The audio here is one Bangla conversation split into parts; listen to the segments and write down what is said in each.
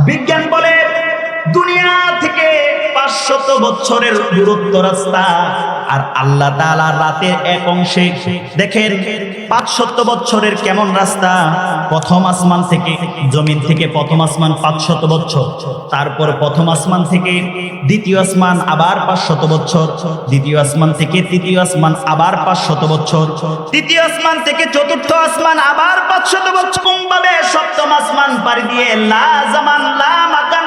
বিজ্ঞান বলে দুনিয়া থেকে পাঁচশত বছরের দূরত্ব রাস্তা। আর আল্লাহ তাআলা রাতের এক অংশে, দেখেন পাঁচশত বছরের কেমন রাস্তা? প্রথম আসমান থেকে, জমিন থেকে প্রথম আসমান পাঁচশত বছর। তারপর প্রথম আসমান থেকে দ্বিতীয় আসমান আবার পাঁচশত বছর। দ্বিতীয় আসমান থেকে তৃতীয় আসমান আবার পাঁচশত বছর। তৃতীয় আসমান থেকে চতুর্থ আসমান আবার পাঁচশত বছর। ভাবে সপ্তম আসমান পাড়ি দিয়ে লা জামান লা মাকান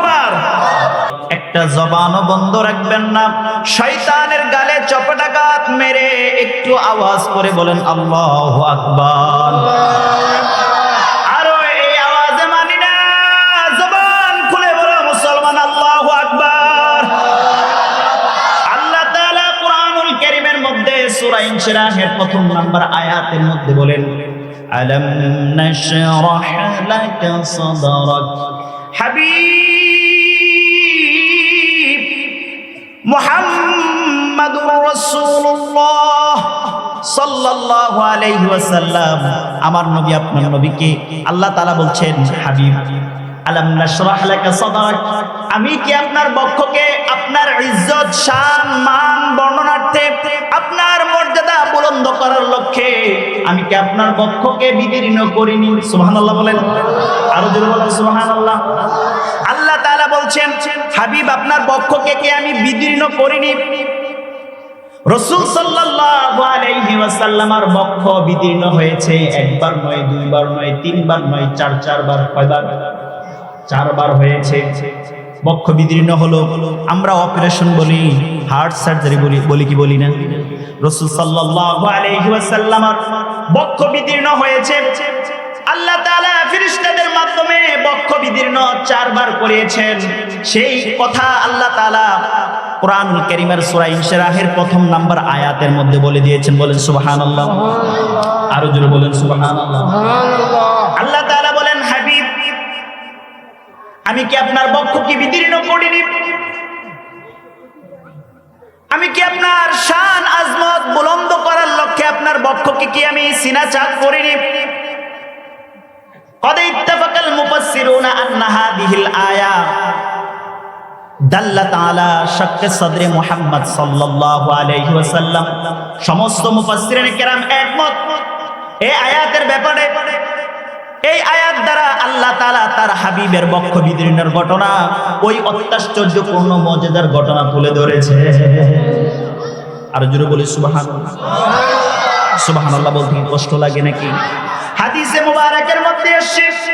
একটা জবানও বন্ধ রাখবেন না। শয়তানের গালে চপটাঘাত মেরে একটু আওয়াজ করে বলেন, আল্লাহ আকবার। প্রথম নাম্বার আয়াতের মধ্যে বলেন, আলাম নাশরাহ লাকা সাদরাক। হাবিব আলাইহি আমার নবী আপনার নবীকে আল্লাহ তাআলা বলছেন, হাবিব আমি কি আপনার বক্ষকে আপনার ইজ্জত, শান, মান বর্ণনার্থে আপনার মর্যাদা বুলন্দ করার লক্ষ্যে আমি কি আপনার বক্ষকে বিদীর্ণ করিনি? সুবহানাল্লাহ বলেন। আরও জোরে বলেন, সুবহানাল্লাহ। বলছেন, হাবিব, আপনার বক্ষকে কি আমি বিদীর্ণ করিনি? রসুল ওয়াসাল্লামার বক্ষ বিদীর্ণ হয়েছে, একবার নয়, দুইবার নয়, তিনবার নয়, চার, চারবার, কয়বার? চারবার হয়েছে। বক্ষ বিদীর্ণ হলো, আমরা অপারেশন বলি, হার্ট সার্জারি বলি বলি কি বলি না? রসুল সাল্লাল্লাহু আলাইহি ওয়াসাল্লামার বক্ষ বিদীর্ণ হয়েছে আয়াতের মধ্যে বলে দিয়েছেন। বলেন আরও জোরে বলেন আল্লাহ বলেন, হাবিব, আমি কি আপনার বক্ষ কি বিদীর্ণ করিনি? আমি কি আপনার শান, আজমত বুলন্দ করার লক্ষ্যে আপনার বক্ষকে কি আমি সিনা চাক করিনি? قد اتفق المفسرون أن هذه الآية দাল্লাত আলা শাক্কে সদরে মুহাম্মদ সাল্লাল্লাহু আলাইহি ওয়াসাল্লাম সমস্ত মুফাসসিরিন কেরাম একমত এই আয়াতের ব্যাপারে এই আয়াত দ্বারা আল্লাহ তাআলা তার হাবিবের বক্ষ বিদীর্ণের ঘটনা ওই অত্যাশ্চর্যপূর্ণ মর্যাদার ঘটনা তুলে ধরেছে আর জোরে বলি সুবহানাল্লাহ সুবহানাল্লাহ বলতে কষ্ট লাগে নাকি? হাদিসে মুবারকের মধ্যে এসেছে।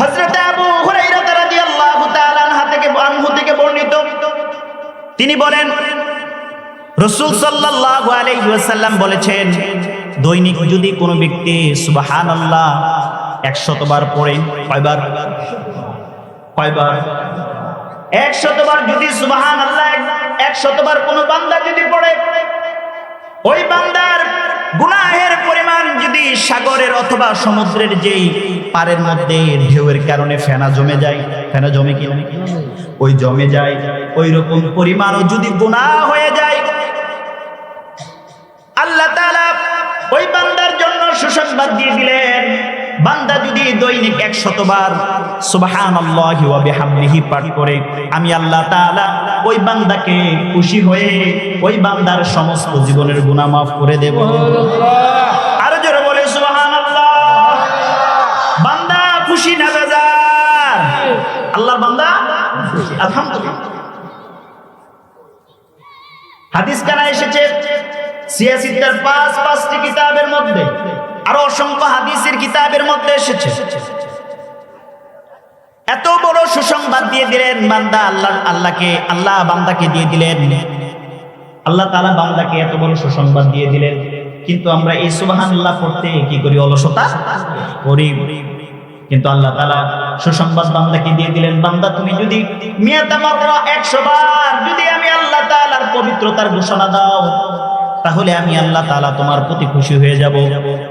হযরত আবু হুরায়রা রাদিয়াল্লাহু তাআলা থেকে আনহু থেকে বর্ণিত। তিনি বলেন, রাসূল সাল্লাল্লাহু আলাইহি ওয়াসাল্লাম বলেছেন, দৈনিক যদি কোনো ব্যক্তি সুবহানাল্লাহ 100 বার পড়ে, কয়বার? কয়বার? 100 বার যদি সুবহানাল্লাহ 100 বার কোনো বান্দা যদি পড়ে ওই বান্দার গুনাহের পরিমাণ যদি সাগরের অথবা সমুদ্রের যেই পারের মধ্যে ঢেউয়ের কারণে ফেনা জমে যায়, ফেনা জমে কি ওই জমে যায় ওই রকম পরিমাণও যদি গুনাহ হয়ে যায়। আল্লাহ তাআলা ওই বান্দার জন্য সুসংবাদ দিয়ে দিলেন বান্দা যদি দৈনিক এক শতবার সুবহানাল্লাহি ওয়া বিহামদিহি পাঠ করে আমি আল্লাহ তাআলা ওই বান্দাকে খুশি হয়ে ওই বান্দার সমস্ত জীবনের গুনাহ মাফ করে দেব। আরও জোরে বলে সুবহানাল্লাহ। বান্দা খুশি না বেজার? আল্লাহর বান্দা আলহামদুলিল্লাহ। হাদিস কানা এসেছে সিয়াসিদ্দার পাঁচ পাঁচটি কিতাবের মধ্যে। আরও অসংখ্য হাদিসের কিতাবের মধ্যে এসেছে। এত বড় সুসংবাদ দিয়ে দিলেন বান্দা, আল্লাহ, আল্লাহকে, আল্লাহ বান্দাকে দিয়ে দিলেন। আল্লাহ তাআলা বান্দাকে এত বড় সুসংবাদ দিয়ে দিলেন। কিন্তু আমরা এই সুবহানাল্লাহ পড়তে কি করি? অলসতা করি। কিন্তু আল্লাহ তালা সুসংবাদ বান্দাকে দিয়ে দিলেন, বান্দা, তুমি যদি একশো বার যদি আমি আল্লাহ তালার পবিত্রতার ঘোষণা দাও তাহলে আমি আল্লাহ তালা তোমার প্রতি খুশি হয়ে যাব।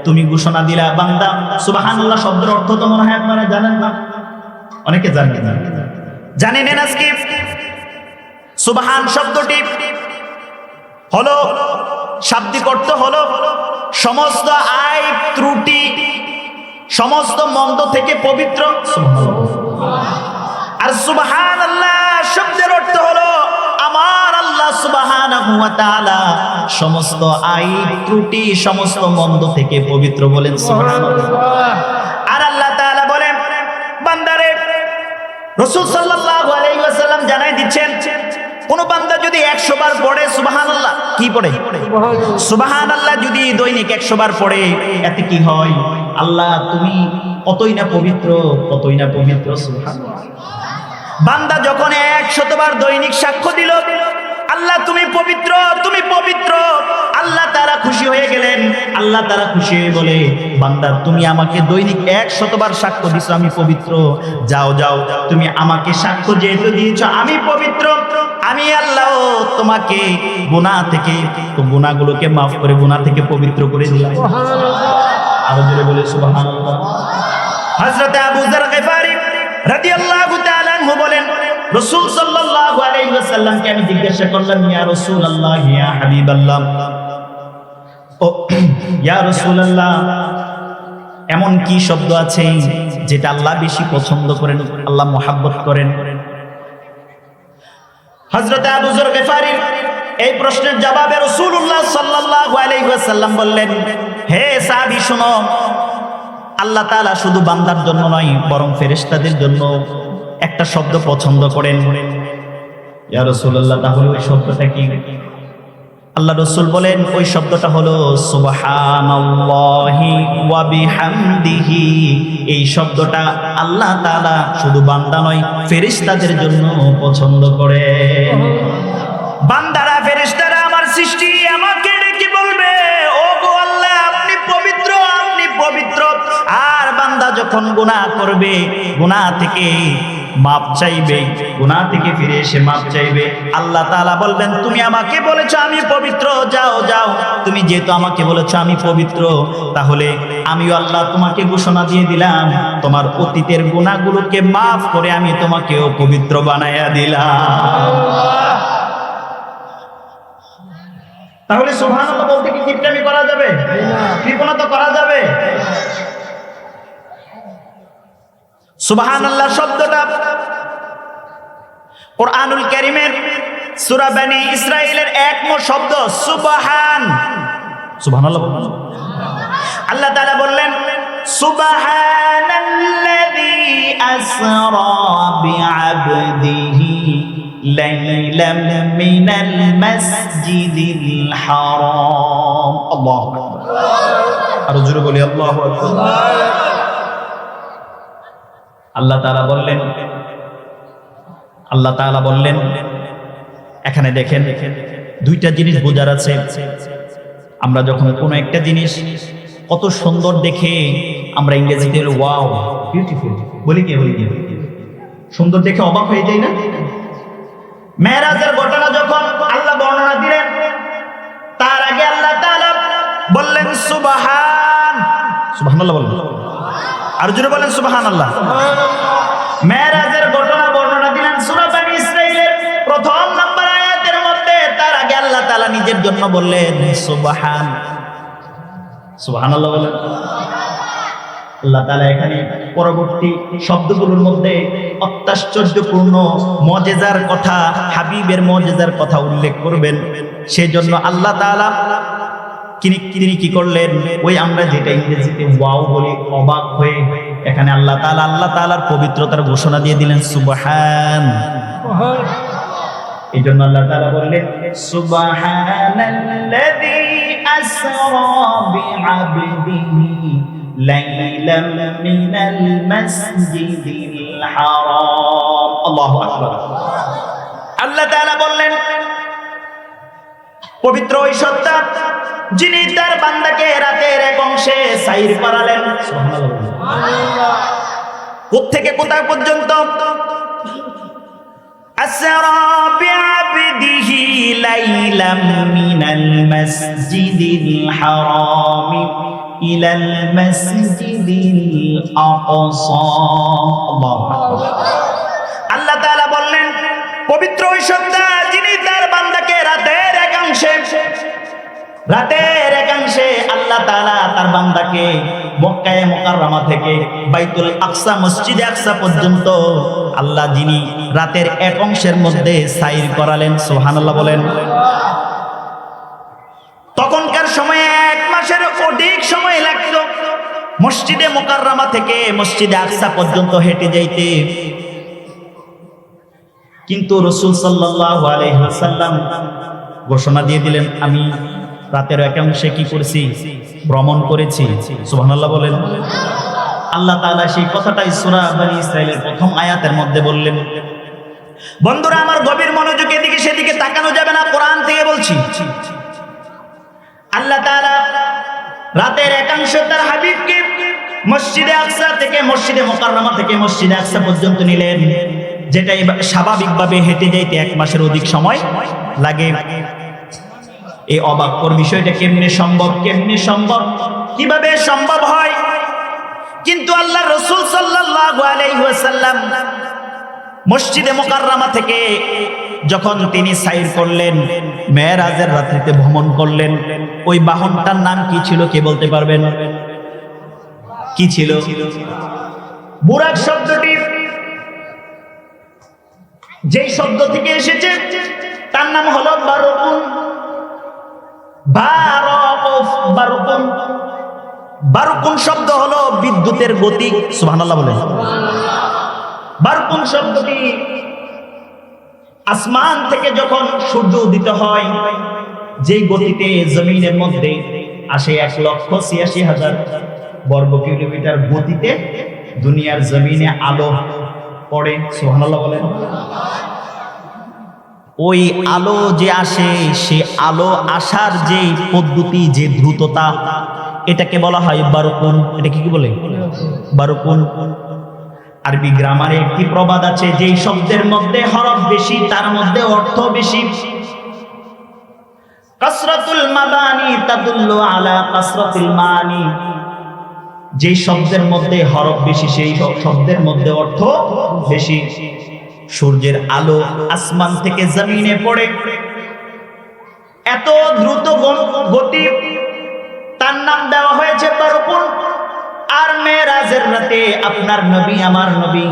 তুমি ঘোষণা দিলা, বান্দা সুবাহান আল্লাহ শব্দের অর্থ তো মনে হয় আপনারা জানেন না। অনেকে জানেন জানেন আজকে। সুবাহান শব্দটি হলো, শাব্দিক অর্থ হলো, সমস্ত আয় ত্রুটি, সমস্ত মন্দ থেকে পবিত্র। আর সুবাহান আল্লাহ শব্দের অর্থ হলো, আমার আল্লাহ সুবাহান সমস্ত আই ত্রুটি সমস্ত মন্দ থেকে পবিত্র বলেন আর আল্লাহ তাআলা বলেন বান্দারে রসুল সাল্লাল্লাহু আলাইহি ওয়াসাল্লাম জানাই দিচ্ছেন কোন বান্দা যদি একশো বার পড়ে সুবাহান আল্লাহ কি পড়ে? সুবাহান আল্লাহ যদি দৈনিক একশো বার পড়ে এতে কি হয়? আল্লাহ তুমি কতই না পবিত্র কতই না পবিত্র সুবহানাল্লাহ। বান্দা যখন একশতবার দৈনিক সাক্ষ্য দিল আল্লাহ তুমি পবিত্র তুমি পবিত্র। আল্লাহ তারা খুশি হয়ে গেলেন। আল্লাহ তারা খুশি হয়ে বলে বান্দা তুমি আমাকে দৈনিক এক শতবার সাক্ষ্য দিছো আমি পবিত্র। যাও যাও তুমি আমাকে সাক্ষ্য যেহেতু দিয়েছ আমি পবিত্র। আমি আল্লাহ তোমাকে গুনাহ থেকে তো গুনাহগুলোকে মাফ করে গুনাহ থেকে পবিত্র করে দিলাম। আরও জোরে বলে সুবহানাল্লাহ। হযরত আবু যর গিফারি রাদিয়াল্লাহু তাআলা বলেন রাসূল সাল্লাল্লাহু আলাইহি ওয়াসাল্লামকে আমি জিজ্ঞাসা করলাম, ইয়া রাসূলুল্লাহ, ইয়া হাবিবাল্লাহ? ও, ইয়া রাসূলুল্লাহ, এমন কি শব্দ আছে যেটা আল্লাহ বেশি পছন্দ করেন, আল্লাহ মোহাব্বত করেন? হযরত আবু যর গিফারি এই প্রশ্নের জবাবে রাসূলুল্লাহ সাল্লাল্লাহু আলাইহি ওয়াসাল্লাম বললেন, হে সাহাবী, শুনো, আল্লাহ তাআলা শুধু বান্দার জন্য নয়, বরং ফেরেশতাদের জন্য একটা শব্দ পছন্দ করেন। ইয়া রাসূলুল্লাহ, তাহলে ওই শব্দটা কি? আল্লাহ রসুল বলেন, ওই শব্দটা হলো বিহামদিহি। এই শব্দটা আল্লাহ তাআলা শুধু বান্দা নয়, ফেরেশতাদের জন্য পছন্দ করেন। বান্দারা, ফেরেশতারা আমার সৃষ্টি, আমাকে ডেকে বলবে ও গো আল্লাহ, আপনি পবিত্র আপনি পবিত্র। আর বান্দা যখন গুনাহ করবে, গুনাহ থেকে মাপ চাইবে, গুনাহ থেকে ফিরে এসে মাপ চাইবে। আল্লাহ তাআলা বলবেন, তুমি আমাকে বলেছ আমি পবিত্র, যাও যাও। তুমি যেহেতু আমাকে বলেছ আমি পবিত্র, তাহলে আমিও আল্লাহ তোমাকে ঘোষণা দিয়ে দিলাম। তোমার অতীতের গুনাহগুলোকে মাফ করে আমি তোমাকেও পবিত্র বানাইয়া দিলাম। তাহলে সুবহানাল্লাহ বলতে কি করা যাবে? কৃপণতা করা যাবে? সুবহানাল্লাহ শব্দটা। কোরআনুল কারীমের সূরা বনি ইসরাইলের একম শব্দ, সুবাহান। বলুন। আল্লাহ তাআলা বললেন আল্লাহু আকবার। আরও জোরে বলি আল্লাহু আল্লাহ তালা বললেন, আল্লাহ তাআলা বললেন, এখানে দেখেন দুইটা জিনিস বোঝার আছে। আমরা যখন কোনো একটা জিনিস কত সুন্দর দেখে আমরা ইংরেজিতে ওয়াও বিউটিফুল বলি কি বলি কি? সুন্দর দেখে অবাক হয়ে যাই না? মেহরাজের ঘটনা যখন আল্লাহ বর্ণনা দিলেন, তার আগে আল্লাহ বললেন, সুবহান, সুবহানাল্লাহ বললেন। আর জোরে বলেন সুবহানাল্লাহ। মেহরাজের ঘটনা বর্ণনা দিলেন সূরা বনি ইসরাইলের প্রথম নাম্বার আয়াতের মধ্যে, তার আগে আল্লাহ তাআলা নিজের জন্য বললেন, সুবহান। সুবহানাল্লাহ বলেন। আল্লাহ তাআলা এখানে পরবর্তী শব্দগুলোর মধ্যে অত্যাশ্চর্যপূর্ণ মজেজার কথা, হাবিবের মজেজার কথা উল্লেখ করবেন। সেজন্য আল্লাহ তাআলা তিনি কি করলেন? ওই আমরা যেটা ইংরেজিতে ওয়াও বলি, অবাক হয়ে এখানে আল্লাহ তাআলা, আল্লাহ তাআলার পবিত্রতার ঘোষণা দিয়ে দিলেন, সুবহান। এই জন্য আল্লাহ তাআলা বললেন, সুবহানাল্লাযী আসরা বিআবদিহি লাইলাম মিনাল মাসজিদিল হারাম। আল্লাহু আকবার। আল্লাহ তাআলা বললেন পবিত্র ওই সত্তা যিনি তার বান্দাকে রাতের এক অংশে সাইর করালেন। থেকে কোথায় পর্যন্ত? আল্লাহ বললেন রাতের একাংশে আল্লাহ তাআলা তার বান্দাকে মক্কায়ে মুকাররমা থেকে বাইতুল আকসা, মসজিদে আকসা পর্যন্ত আল্লাহ যিনি রাতের এক অংশের মধ্যে সাইর করালেন, সুবহানাল্লাহ বলেন। তখনকার সময়ে এক মাসের অধিক সময় লাগতো মসজিদে মোকাররমা থেকে মসজিদে আকসা পর্যন্ত হেঁটে যাইতে। কিন্তু রসুল সাল্লাহ আলহাম ঘোষণা দিয়ে দিলেন, আমি রাতের একাংশে কি করেছি? ভ্রমণ করেছি। সুবহানাল্লাহ বলেন। আল্লাহ তাআলা সেই কথাটাই সূরা বনি ইসরাইলের প্রথম আয়াতের মধ্যে বললেন। বন্ধুরা, আমার গভীর মনোযোগ এদিকে সেদিকে তাকানো যাবে না, কোরআন থেকে বলছি। আল্লাহ তাআলা রাতের একাংশ তার হাবিবকে মসজিদে আকসা থেকে মসজিদে মোকাররমা থেকে মসজিদে আকসা পর্যন্ত নিলেন। যেটা স্বাভাবিকভাবে হেঁটে যাইতে এক মাসের অধিক সময় লাগে। এই অবাক্যর বিষয়টা কেমনে সম্ভব কেমনে সম্ভব? কীভাবে সম্ভব হয়? কিন্তু আল্লাহ রসুল আলাইহি মসজিদে মোকাররমা থেকে যখন তিনি সাইর করলেন, মেয়েরাজের রাত্রিতে ভ্রমণ করলেন, ওই বাহনটার নাম কি ছিল কে বলতে পারবেন? কি ছিল? বুরাক শব্দটি যেই শব্দ থেকে এসেছে, তার নাম হলো বারকুফ বারকুন শব্দ হলো বিদ্যুতের গতি, সুবহানাল্লাহ বলেন। বারুকুন শব্দটি আসমান থেকে যখন সূর্য উদিত হয়, যেই গতিতে জমিনের মধ্যে আসে এক লক্ষ ছিয়াশি হাজার বর্গ কিলোমিটার গতিতে দুনিয়ার জমিনে আলো পড়ে, সুবহানাল্লাহ বলেন। ওই আলো যে আসে, সে আলো আসার যে পদ্ধতি, যে দ্রুততা, এটাকে বলা হয় বারুকুন। এটা কি বলে? বারুকুন। আরবি গ্রামারে একটি প্রবাদ আছে, যেই শব্দের মধ্যে হরফ বেশি, তার মধ্যে অর্থ বেশি। কাসরাতুল মাদানি তাদুল্লু আলা কাসরাতিল মানি। যেই শব্দের মধ্যে হরফ বেশি, সেই শব্দের মধ্যে অর্থ বেশি। সূর্যের আলো আসমান থেকে জমিনে পড়ে। এত দ্রুত গতি তার নাম দেওয়া হয়েছে বারকুন আর মেয়েরাজের রাতে আপনার নবী, আমার নবী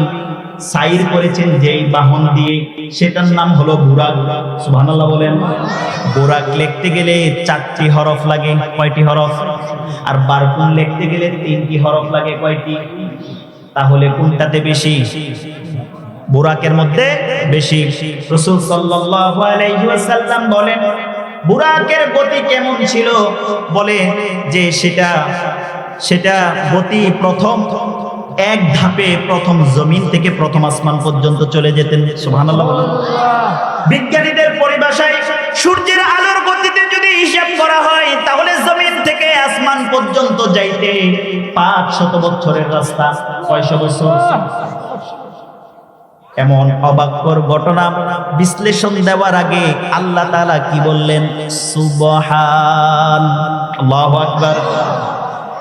সাইর করেছেন যেই বাহন দিয়ে। সেটার নাম হলো বুরাক। সুবহানাল্লাহ বলেন, বুরাক লিখতে গেলে চারটি হরফ লাগে, কয়টি হরফ? আর বারকুন লিখতে গেলে তিনটি হরফ লাগে, কয়টি? তাহলে কোনটাতে বেশি? বুরাকের মধ্যে বেশি। রসুল ওয়াসাল্লাম বলেন, বুরাকের গতি কেমন ছিল? বলে যে সেটা সেটা গতি প্রথম, এক ধাপে প্রথম জমিন থেকে প্রথম আসমান পর্যন্ত চলে যেতেন। বলেন বিজ্ঞানীদের পরিভাষায়, সূর্যের আলোর গতিতে যদি হিসাব করা হয়, তাহলে জমিন থেকে আসমান পর্যন্ত যাইতে পাঁচ শত বছরের রাস্তা। কয়শো বছর? এমন অবাক্যর ঘটনা বিশ্লেষণ দেওয়ার আগে আল্লাহ তাআলা কি বললেন? সুবহান।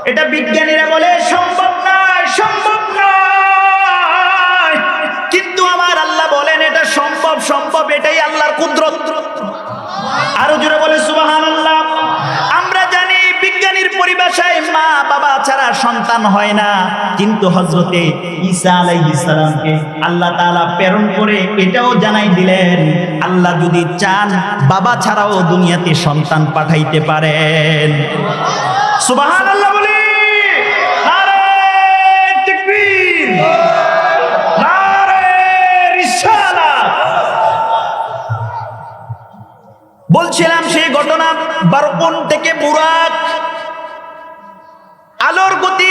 এটা বিজ্ঞানীরা বলে, সম্ভব নয় সম্ভব নয়। কিন্তু আমার আল্লাহ বলেন, এটা সম্ভব সম্ভব, এটাই আল্লাহর কুদরত। আরও জোরে বলে বিজ্ঞানীর পরিভাষায় মা বাবা ছাড়া সন্তান হয় না। কিন্তু হজরতে ঈসা আলাইহিস সালামকে আল্লাহ তাআলা প্রেরণ করে এটাও জানাই দিলেন, আল্লাহ যদি চান বাবা ছাড়াও দুনিয়াতে সন্তান পাঠাইতে পারেন। সুবহানাল্লাহ বলি। বলছিলাম সেই ঘটনা বারপন থেকে বুরাক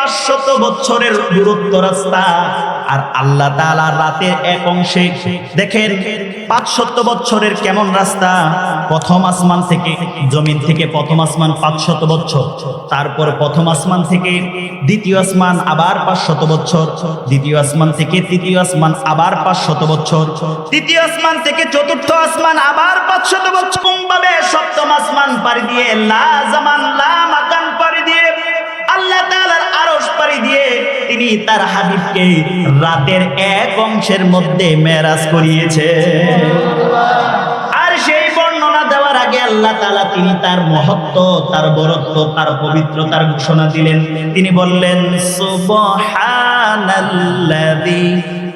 পাঁচশত বছরের দূরত্ব রাস্তা। আর আল্লাহ তাআলা রাতের এক অংশে, দেখেন পাঁচশত বছরের কেমন রাস্তা? প্রথম আসমান থেকে জমিন থেকে প্রথম আসমান পাঁচশত বছর, তারপর প্রথম আসমান থেকে দ্বিতীয় আসমান আবার পাঁচশত বছর, দ্বিতীয় আসমান থেকে তৃতীয় আসমান আবার পাঁচশত বছর, তৃতীয় আসমান থেকে চতুর্থ আসমান আবার পাঁচশত বছর। ভাবে সপ্তম আসমান পাড়ি দিয়ে লা জামান তার হাবিবকে রাতের এক অংশের মধ্যে মেরাজ করিয়েছে আর সেই বর্ণনা দেওয়ার আগে আল্লাহ তাআলা তিনি তার মহত্ব তার বরত্ব তার পবিত্রতার ঘোষণা দিলেন তিনি বললেন সুবহানাল্লাযী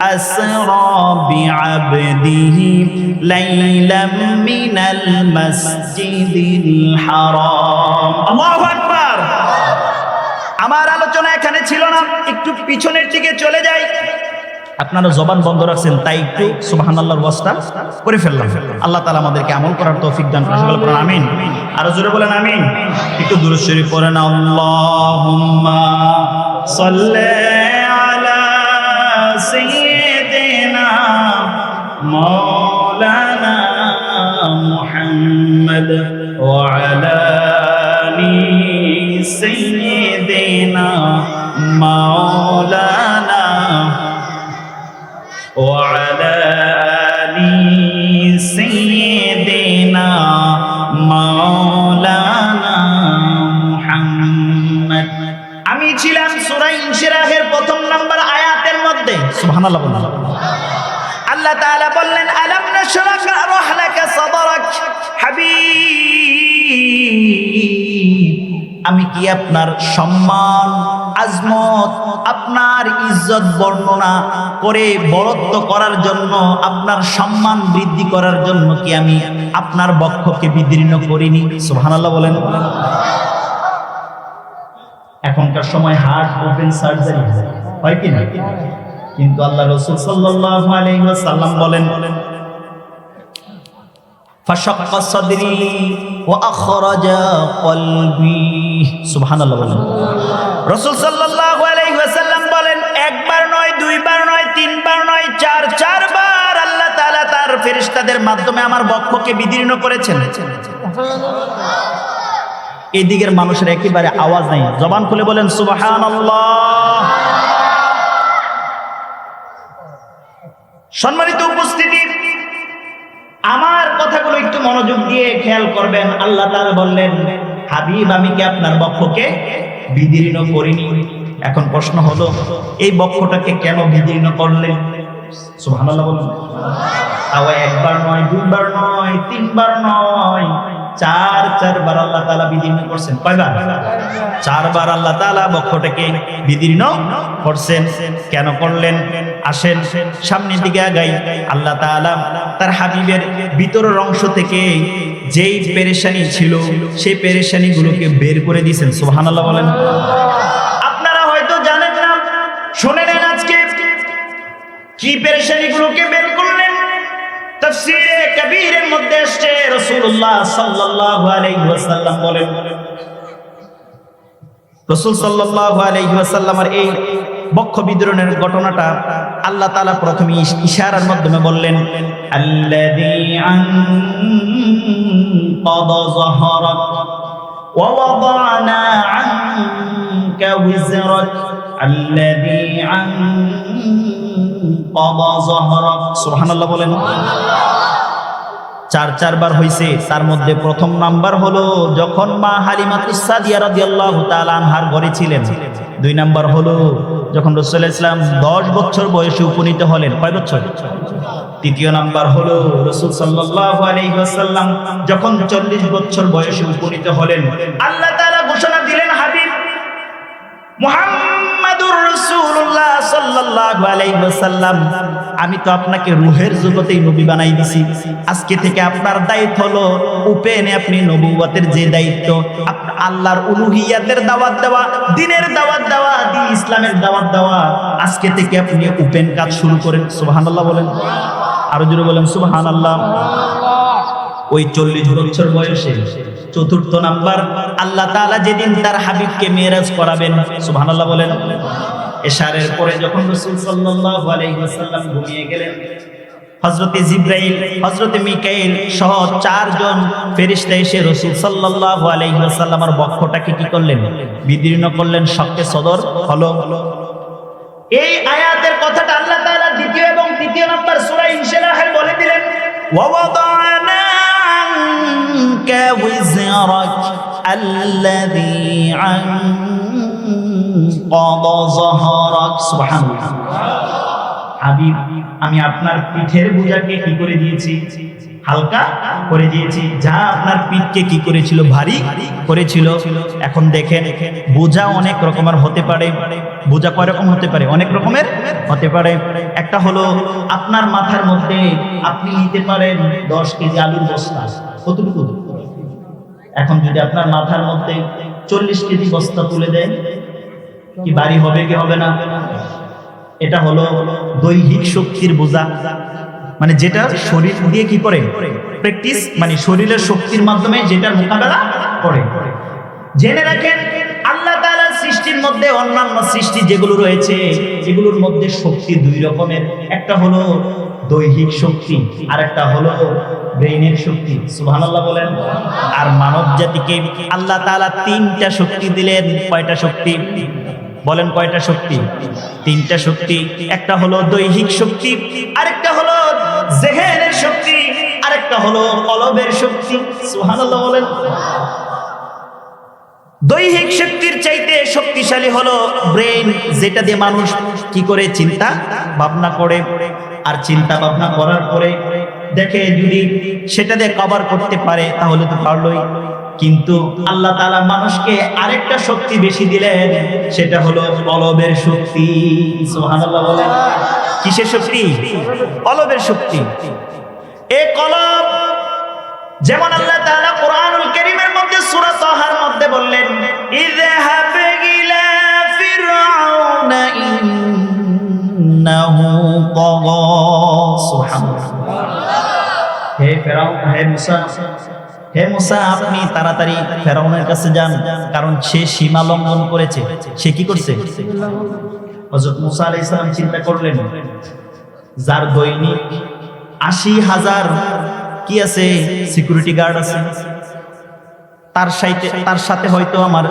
أسرى بعبده ليلا من المسجد الحرام الله أكبر আমার আলোচনা এখানে ছিল না। একটু পিছনের দিকে চলে যাই। আপনারা জবান বন্ধ রাখছেন, তাই একটু সুবাহান আল্লাহর ওয়াজটা করে ফেললাম। আল্লাহ তালা আমাদেরকে আমল করার তৌফিক দান করে সকলে পড়েন, আমিন। আরও জোরে বলেন, আমিন। একটু দূর শরীফ পড়েন, আল্লাহুম্মা সাল্লি আলা সাইয়্যিদিনা মাওলানা মুহাম্মদ ওয়া আলা আলি সাইয়্যিদিনা মাওলানা وعلى آل سيدنا مولانا محمد আমি ছিলাম সূরা ইনশিরাহের প্রথম নাম্বার আয়াতের মধ্যে সুবহানাল্লাহ বলুন আল্লাহ তাআলা বললেন আলাম নাশরাকা রাহলাকা সাদরাক হাবিব আমি কি আপনার সম্মান, আজমত, আপনার ইজ্জত বর্ণনা করে বরত্ব করার জন্য, আপনার সম্মান বৃদ্ধি করার জন্য কি আমি আপনার বক্ষকে বিদীর্ণ করিনি? সোহানাল্লাহ বলেন। এখনকার সময় হার্ট ওপেন সার্জারি হয়। কি না? কিন্তু আল্লাহ রসুল আলাইহি ওয়াসাল্লাম বলেন فشق صدري واخرج قلبي سبحان الله বলেন রাসূল সাল্লাল্লাহু আলাইহি ওয়াসাল্লাম বলেন একবার নয় দুইবার নয় তিনবার নয় চার চারবার আল্লাহ তাআলা তার ফেরেশতাদের মাধ্যমে আমার বক্ষকে বিদীর্ণ করেছেন এই দিকের মানুষের একেবারে আওয়াজ নাই জবান খুলে বলেন সুবহানাল্লাহ সম্মানিত উপস্থিতি আমার কথাগুলো একটু মনোযোগ দিয়ে খেয়াল করবেন। আল্লাহ তাআলা বললেন, হাবিব, আমি কি আপনার বক্ষকে বিদীর্ণ করিনি? এখন প্রশ্ন হলো, এই বক্ষটাকে কেন বিদীর্ণ করলেন সুবহানাল্লাহ বলুন। তাও একবার নয়, দুইবার নয়, তিনবার নয়। চার, চারবার আল্লাহ তাআলা বিদীর্ণ করছেন। কয়বার? চারবার আল্লাহ তাআলা বক্ষটাকে বিদীর্ণ করছেন। কেন করলেন? আসেন, সামনের দিকে আগাই। আল্লাহ তাআলা তার হাবিবের ভিতরের অংশ থেকে যেই পেরেশানি ছিল, সেই পেরেশানি গুলোকে বের করে দিয়েছেন। সুবহানাল্লাহ বলেন। আপনারা হয়তো জানেন না, শুনে নেন আজকে, কি পেরেশানি গুলোকে বের করলেন? তাফসীরে কবীরের মধ্যে এসেছে রাসূলুল্লাহ সাল্লাল্লাহু আলাইহি ওয়াসাল্লাম বলেন। রাসূল সাল্লাল্লাহু আলাইহি ওয়াসাল্লামের এই বক্ষ বিদ্রোহের ঘটনাটা আল্লাহ তাআলা প্রথমে ইশারার মাধ্যমে বললেন, আল্লাযী আনকাদা যাহরাক ওয়া ওয়াদানা আনকা উযরাক। আল্লাযী আনকাদা যাহরাক। সুবহানাল্লাহ বলেন। চার চারবার হয়েছে তার মধ্যে প্রথম নাম্বার হলো যখন মা হালিমা ইসাদিয়া রাদিয়াল্লাহু তাআলা ঘরে ছিলেন। দুই নাম্বার হলো যখন রাসূল ইসলাম 10 বছর বয়সে উপনীত হলেন। কয় বছর? তৃতীয় নাম্বার হলো রাসূল সাল্লাল্লাহু আলাইহি যখন 40 বছর বয়সে উপনীত হলেন। আল্লাহ তাআলা ঘোষণা দিলেন, হাবিব মুহাম্মাদুর আমি তো আপনাকে রুহের জগতেই নবী বানাই দিছি। আজকে থেকে আপনার দায়িত্ব হলো উপেনে আপনি নবুয়তের যে দায়িত্ব আল্লাহর উলুহিয়াতের দাওয়াত দেওয়া, দিনের দাওয়াত দেওয়া, দিন ইসলামের দাওয়াত দেওয়া। আজকে থেকে আপনি উপেন কাজ শুরু করেন। সুবহানাল্লাহ বলেন। আরও জোরে বলেন সুবহান আল্লাহ ওই চল্লিশ বছর বয়সে চতুর্থ নাম্বার আল্লাহ তাআলা যেদিন তার হাবিবকে মেরাজ করাবেন, সুবহানাল্লাহ বলেন। এশারের পরে যখন রাসূল সাল্লাল্লাহু আলাইহি ওয়াসাল্লাম ঘুমিয়ে গেলেন, হযরতে জিব্রাইল, হযরতে মিকাইল সহ চারজন ফেরেশতা এসে রাসূল সাল্লাল্লাহু আলাইহি ওয়াসাল্লামের বক্ষটাকে কি করলেন? বিদীর্ণ করলেন, শক্তে সদর হলো। এই আয়াতের কথাটা আল্লাহ তাআলা দ্বিতীয় এবং তৃতীয় নাম্বার সূরা ইনশিরাহে বলে দিলেন ওয়াওয়াদানা وزرك الذي عنقض ظهرك سبحان الله حبيب আমি আপনার পিঠের বোঝাকে কি করে দিয়েছি হালকা করে দিয়েছি। যা আপনার পিঠকে কি করেছিল? ভারী করেছিল। এখন দেখেন, বোঝা অনেক রকমের হতে পারে। বোঝা কয় রকম হতে পারে? অনেক রকমের হতে পারে। একটা হলো, আপনার মাথার মধ্যে আপনি নিতে পারেন দশ কেজি আলুর বস্তা। কতটুকু? এখন যদি আপনার মাথার মধ্যে চল্লিশ কেজি বস্তা তুলে দেন, কি বাড়ি হবে, কি হবে না? এটা হলো দৈহিক শক্তির বোঝা। মানে যেটা শরীর দিয়ে কি করে? প্র্যাকটিস মানে শরীরের শক্তির মাধ্যমে যেটার মোকাবেলা করে। জেনে রাখেন, আল্লাহ তাআলার সৃষ্টির মধ্যে অন্যান্য সৃষ্টি যেগুলো রয়েছে যেগুলোর মধ্যে শক্তি দুই রকমের। একটা হলো দৈহিক শক্তি আর একটা হলো ব্রেইনের শক্তি। সুবহানাল্লাহ বলেন। আর মানব জাতিকে আল্লাহ তাআলা তিনটা শক্তি দিলেন। কয়টা শক্তি? বলেন কয়টা শক্তি? তিনটা শক্তি। একটা হলো দৈহিক শক্তি, আরেকটা হলো জেহেনের শক্তি, আরেকটা হলো কলবের শক্তি। সুবহানাল্লাহ বলেন। দৈহিক শক্তির চাইতে শক্তিশালী হলো ব্রেন যেটা দিয়ে মানুষ কি করে চিন্তা ভাবনা করে আর চিন্তা ভাবনা করার পরে দেখে যদি সেটা দিয়ে কভার করতে পারে, তাহলে তো পারলোই। কিন্তু আল্লাহ তাআলা মানুষকে আরেকটা শক্তি বেশি দিলেন, সেটা হলো কলবের শক্তি। সুবহানাল্লাহ বলেন। কিসের শক্তি? কলবের শক্তি। এ কলব, যেমন আল্লাহ তাআলা কোরআনুল কারীমের মধ্যে সূরা তাহার মধ্যে বললেন, ইযহাব ইলা ফিরআউনা ইন্নাহু তাগা। সুবহানাল্লাহ। হে ফেরাউন, হে মুসা হে মুসা, আপনি তাড়াতাড়ি ফেরাউনের কাছে যান, কারণ সে সীমা লঙ্ঘন করেছে। সে কি করছে? হজরত মুসা আলাই ইসলাম চিন্তা করলেন, যার দৈনিক আশি হাজার কি আছে? সিকিউরিটি গার্ড আছে। তার সাথে তার সাথে হয়তো আমার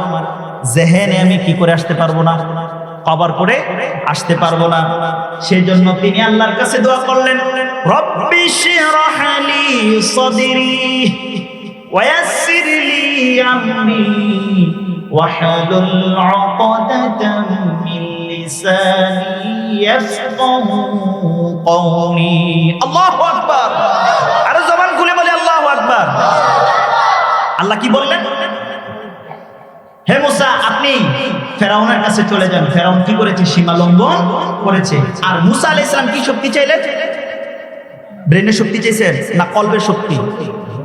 জেহেনে আমি কি করে আসতে পারব না কভার করে আসতে পারব না। সেই জন্য তিনি আল্লাহর কাছে দোয়া করলেন, রব্বি শিরহালি সাদরি ওয়াসসির লি আমরি ওয়াহলুল উকদাতাম মিন لساني يفقه قولي الله أكبر আরো জবান খুলে বলে আল্লাহু আকবার আল্লাহ কি বললেন হে মুসা আপনি ফেরাউনের কাছে চলে যান ফেরাউন কি করেছে সীমা লঙ্ঘন করেছে আর মুসা আলাইহিস সালাম কি শক্তি চাইলেন ব্রেনের শক্তি চাইছেন না কলবের শক্তি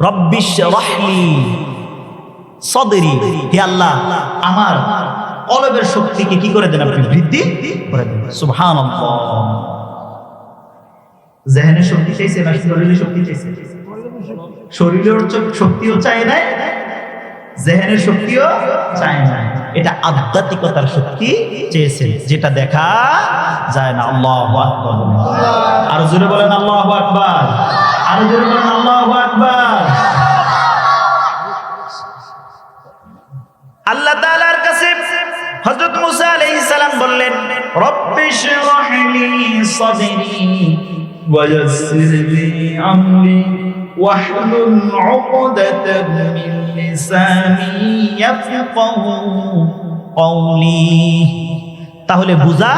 রব্বিশ রাহলি সদরি হে আল্লাহ আমার কলবের শক্তিকে কি করে দেন আপনি? বৃদ্ধি করে দেন। সুবহানাল্লাহ। জেহেনের শক্তি চাইছে না শরীরের শক্তি চাইছে? শরীরের শক্তিও চাই নাই, জেহেনের শক্তিও চায় না এটা আধ্যাত্মিকতার শক্তি চেয়েছে যেটা দেখা যায় না। আল্লাহু আকবার। আরও জোরে বলেন, আল্লাহু আকবার। আরও জোরে বলেন, আল্লাহু আকবার। আল্লাহ বললেন রব্বি শরহ লি সাদরি ওয়ায়াসসির লি আমরি واحلل عقدة من لساني يفقه قولي তাহলে বুঝা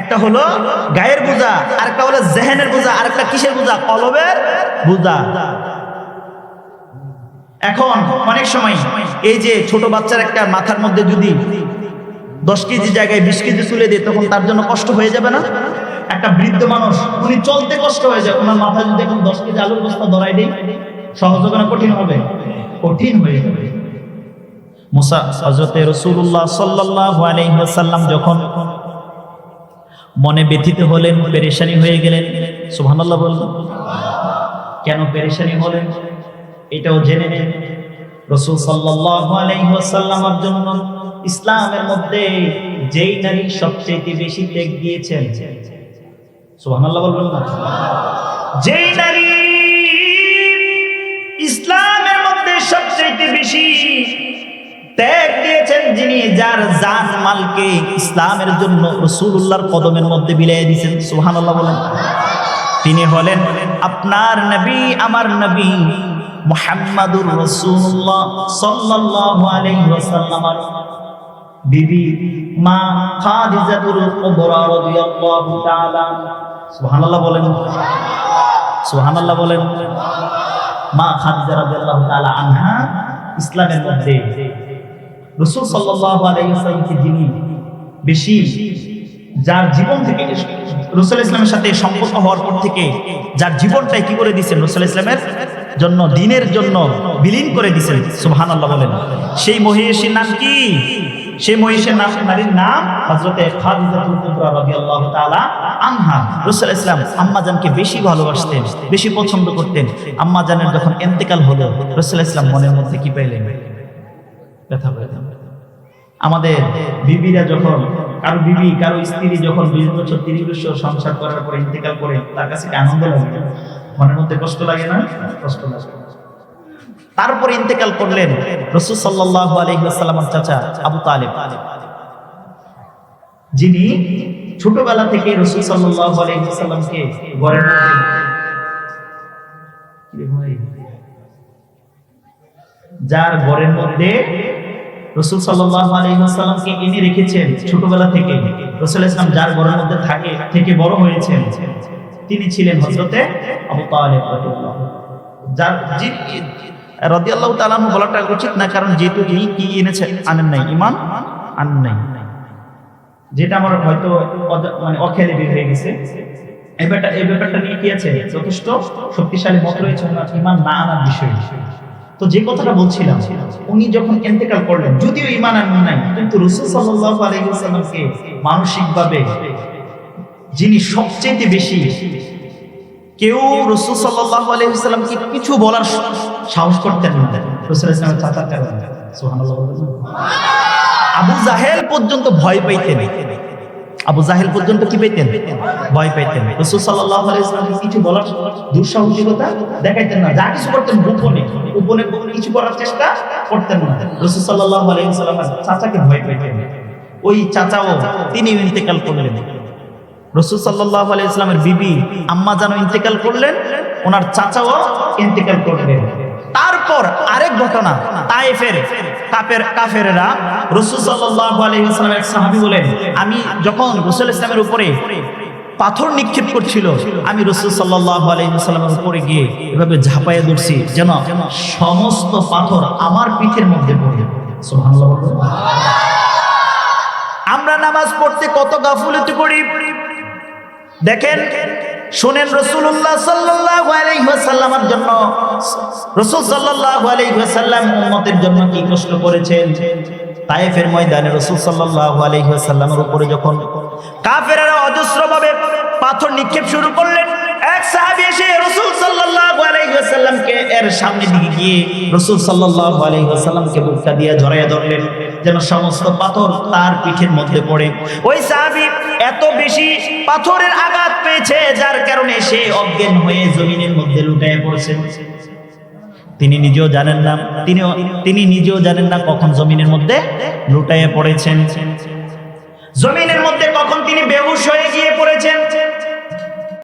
একটা হলো গায়ের বোঝা আরেকটা হলো জেহেনের বোঝা আরেকটা কিসের বোঝা কলবের বোঝা এখন অনেক সময় এই যে ছোট বাচ্চার একটা মাথার মধ্যে যদি দশ কেজি জায়গায় বিশ কেজি তুলে দেয় তখন তার জন্য কষ্ট হয়ে যাবে না? একটা বৃদ্ধ মানুষ, উনি চলতে কষ্ট হয়ে যায়। ওনার মাথায় যদি এখন দশ কেজি আলুর বস্তা ধরাই হবে না, কঠিন হবে? কঠিন হয়ে যাবে। মুসা হজরতে রসুল্লাহ সাল্লাহ আলহিহাসাল্লাম যখন মনে ব্যথিত হলেন, পেরেশানি হয়ে গেলেন, সুবহানাল্লাহ বলল কেন পেরেশানি হলেন? এটাও জেনে নেন। রসুল সাল্লাল্লাহু আলাইহি ওয়াসাল্লামের জন্য ইসলামের মধ্যে যেই নারী সবচেয়ে বেশি ত্যাগ দিয়েছেন, সুবহানাল্লাহ বলবেন না? যেই নারী ইসলামের মধ্যে সবচেয়ে বেশি ত্যাগ দিয়েছেন, যিনি যার জান মালকে ইসলামের জন্য রসুল্লাহর কদমের মধ্যে বিলাই দিয়েছেন, সুবহানাল্লাহ বলেন। তিনি হলেন আপনার নবী, আমার নবী মুহাম্মাদুর রাসূলুল্লাহ সাল্লাল্লাহু আলাইহি ওয়াসাল্লাম। বিবি মা খাদিজাতুল কুবরা রাদিয়াল্লাহু তাআলা সুবহানাল্লাহ বলেন। সুবহানাল্লাহ বলেন। মা খাদিজা রাদিয়াল্লাহু তাআলা আনহা ইসলামের মধ্যে রাসূল সাল্লাল্লাহু আলাইহি ওয়াসাল্লামকে যিনি বেশি যার জীবন থেকে রসুল ইসলামের সাথে সম্পর্ক হওয়ার পর থেকে যার জীবনটাই কি করে দিচ্ছেন রসুল ইসলামের জন্য, দিনের জন্য বিলীন করে দিচ্ছেন সুবহান আল্লাহ বলেন। সেই মহিষীর নাম কি? সেই মহিষের নারীর নাম হজরতে কুবরা রাদিয়াল্লাহু তাআলা আনহা। রাসূল ইসলাম বেশি ভালোবাসতেন, বেশি পছন্দ করতেন। যখন ইন্তেকাল হলো, রাসূল ইসলাম মনের মধ্যে কি পাইলেন? ব্যথা পাইলেন। আমাদের বিবিরা যখন কারও বিবি, কারও স্ত্রী যখন দুই বছর তিরিশ বছর সংসার করার পরে ইন্তেকাল করে তার কাছে আনন্দ লাগে? মনের মধ্যে কষ্ট লাগে না? কষ্ট লাগে। তারপরে ইন্তেকাল করলেন রসুল সাল্লাহ আলহিহাসাল্লামার চাচা আবু তালেব। যিনি ছোটবেলা থেকে রসুল সাল্লাহ আলহিহাসাল্লামকে ঘরের মধ্যে কি রে ভাই? যার ঘরের মধ্যে রসুল সাল্লাহ আলহিহাসাল্লামকে এনে রেখেছেন ছোটবেলা থেকে। রসুল ইসলাম যার ঘরের মধ্যে থাকে, থেকে বড় হয়েছেন, তিনি ছিলেন হজরতে আবু তালেব যার রদিয়াল্লাহ তালাম বলাটা উচিত না, কারণ যেহেতু এই কি এনেছে, আনেন নাই ইমান আনেন নাই। যেটা আমার হয়তো মানে অখেয়ালি হয়ে গেছে। এই ব্যাপারটা এই ব্যাপারটা নিয়ে কি আছে? যথেষ্ট শক্তিশালী মত রয়েছে ইমান না আনার বিষয়। তো যে কথাটা বলছিলাম, উনি যখন ইন্তেকাল করলেন, যদিও ইমান আনেন নাই, কিন্তু রসুল সাল্লাল্লাহু আলাইহি ওয়াসাল্লামকে মানসিকভাবে যিনি সবচেয়ে বেশি কেউ রসুল সাল্লাল্লাহু আলাইহি কিছু বলার সাহস করতেন না। রসুল ইসলামের? আবু জাহেল পর্যন্ত ভয় পাইতেন। আবু জাহেল পর্যন্ত কি পেতেন ভয় পাইতেন। রসুল সাল্লাহ আলাইসলামকে কিছু বলার দুঃসাহসিকতা দেখাইতেন না। যা কিছু করতেন গোপনে। গোপনে গোপনে কিছু করার চেষ্টা করতেন না। রসুল সাল্লাহ আলাইসাল্লাম চাচাকে ভয় পাইতেন ওই চাচাও তিনি ইন্তেকাল করলেন। রসুল সাল্লাহ আলাইসলামের বিবি আম্মা যেন ইন্তেকাল করলেন, ওনার চাচাও ইন্তেকাল করলেন। তারপর আরেক ঘটনা তাইফের কাফের কাফেরেরা রসুল সাল্লাল্লাহু আলাইহি ওয়াসাল্লাম এক সাহাবী বলেন, আমি যখন রসুল ইসলামের উপরে পাথর নিক্ষেপ করছিল, আমি রসুল সাল্লাল্লাহু আলাইহি ওয়াসাল্লামের উপরে গিয়ে এভাবে ঝাঁপাইয়া ধরছি, যেন সমস্ত পাথর আমার পিঠের মধ্যে পড়ে। আমরা নামাজ পড়তে কত গাফুলতি করি। দেখেন, শুনেন রসুল্লাহ ওয়াসাল্লামের জন্য। রসুল ওয়াসাল্লাম উম্মতের জন্য কি কষ্ট করেছেন? তায়েফের ময়দানে রসুল ওয়াসাল্লামের উপরে যখন কাফেররা অজস্রভাবে পাথর নিক্ষেপ শুরু করলেন, এক সাহাবী এসে এর সামনে দিকে গিয়ে রসুল ওয়াসাল্লামকে বুকটা দিয়ে জড়াইয়া ধরলেন। যেন সমস্ত পাথর তার পিঠের মধ্যে পড়ে। ওই সাহাবী এত বেশি পাথরের আঘাত পেয়েছে, যার কারণে সে অজ্ঞান হয়ে জমিনের মধ্যে লুটাইয়া পড়েছেন তিনি নিজেও জানেন না তিনি তিনি নিজেও জানেন না কখন জমিনের মধ্যে লুটাইয়া পড়েছেন। জমিনের মধ্যে কখন তিনি বেহুশ হয়ে